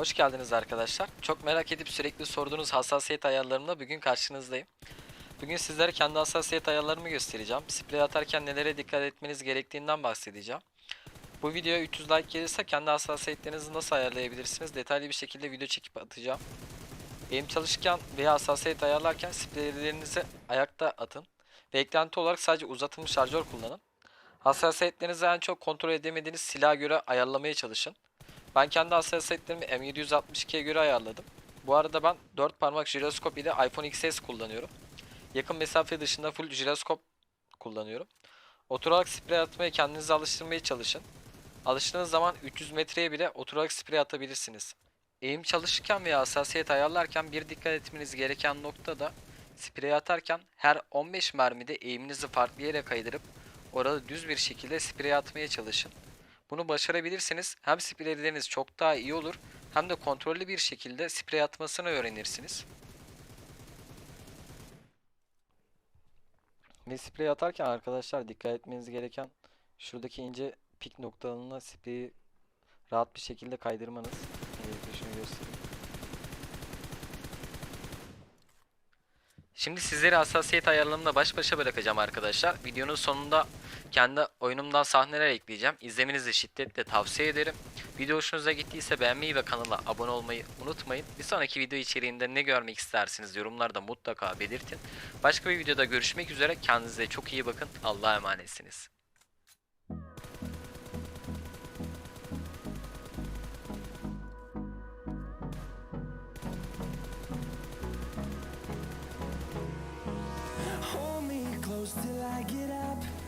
Hoş geldiniz arkadaşlar. Çok merak edip sürekli sorduğunuz hassasiyet ayarlarımla bugün karşınızdayım. Bugün sizlere kendi hassasiyet ayarlarımı göstereceğim. Sprey atarken nelere dikkat etmeniz gerektiğinden bahsedeceğim. Bu videoya 300 like gelirse kendi hassasiyetlerinizi nasıl ayarlayabilirsiniz detaylı bir şekilde video çekip atacağım. Benim çalışırken veya hassasiyet ayarlarken spreylerinizi ayakta atın. Ve eklenti olarak sadece uzatılmış şarjör kullanın. Hassasiyetlerinizi en çok kontrol edemediğiniz silaha göre ayarlamaya çalışın. Ben kendi hassasiyetlerimi M762'ye göre ayarladım. Bu arada ben 4 parmak jiroskop ile iPhone XS kullanıyorum. Yakın mesafe dışında full jiroskop kullanıyorum. Oturarak sprey atmaya kendinizi alıştırmaya çalışın. Alıştığınız zaman 300 metreye bile oturarak sprey atabilirsiniz. Eğim çalışırken veya hassasiyet ayarlarken bir dikkat etmeniz gereken nokta da sprey atarken her 15 mermide eğiminizi farklı yere kaydırıp orada düz bir şekilde sprey atmaya çalışın. Bunu başarabilirsiniz. Hem spreyleriniz çok daha iyi olur hem de kontrollü bir şekilde sprey atmasını öğrenirsiniz. Ve sprey atarken arkadaşlar dikkat etmeniz gereken şuradaki ince pik noktalarına spreyi rahat bir şekilde kaydırmanız. Şimdi sizleri hassasiyet ayarlarımla baş başa bırakacağım arkadaşlar. Videonun sonunda kendi oyunumdan sahneler ekleyeceğim. İzlemenizi şiddetle tavsiye ederim. Video hoşunuza gittiyse beğenmeyi ve kanala abone olmayı unutmayın. Bir sonraki video içeriğinde ne görmek istersiniz yorumlarda mutlaka belirtin. Başka bir videoda görüşmek üzere. Kendinize çok iyi bakın. Allah'a emanetsiniz.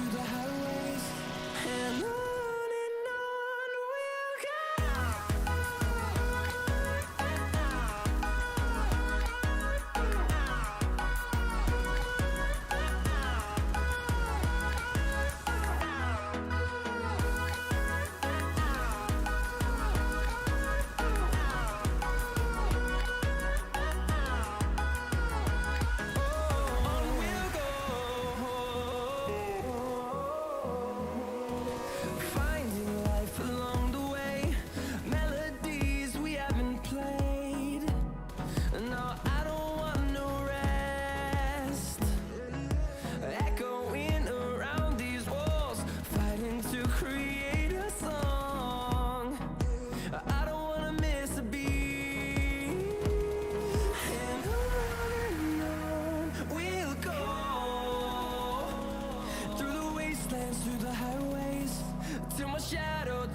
to the house.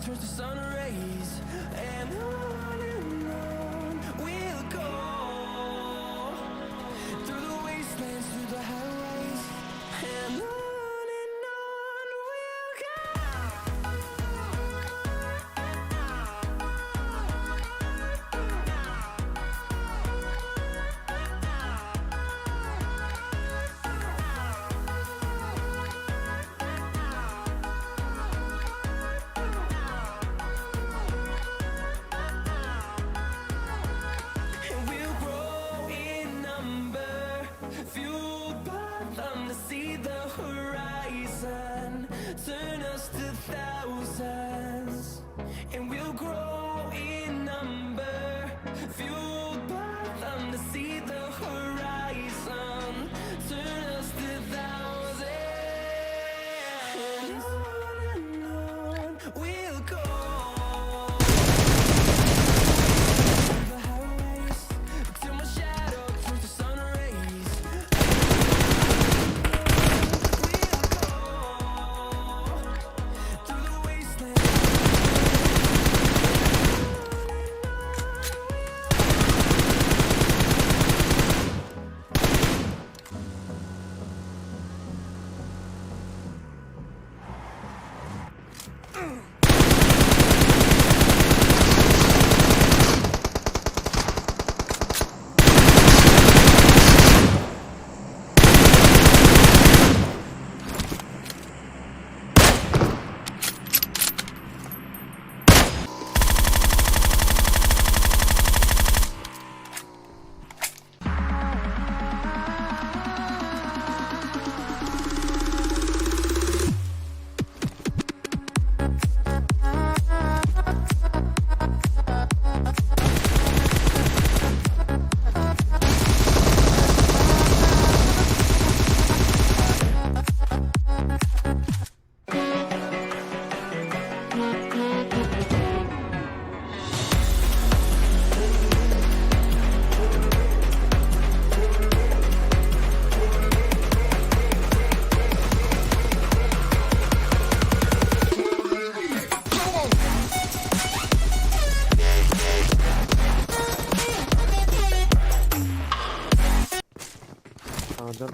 Turns to sun rays.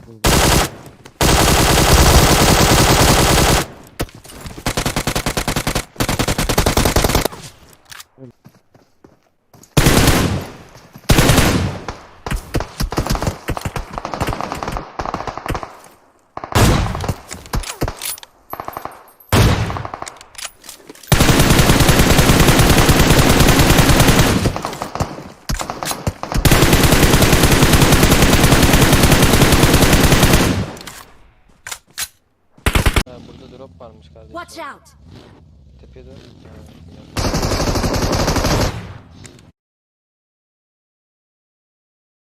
Mm-hmm. Varmış kardeşim. Watch out! Güzel.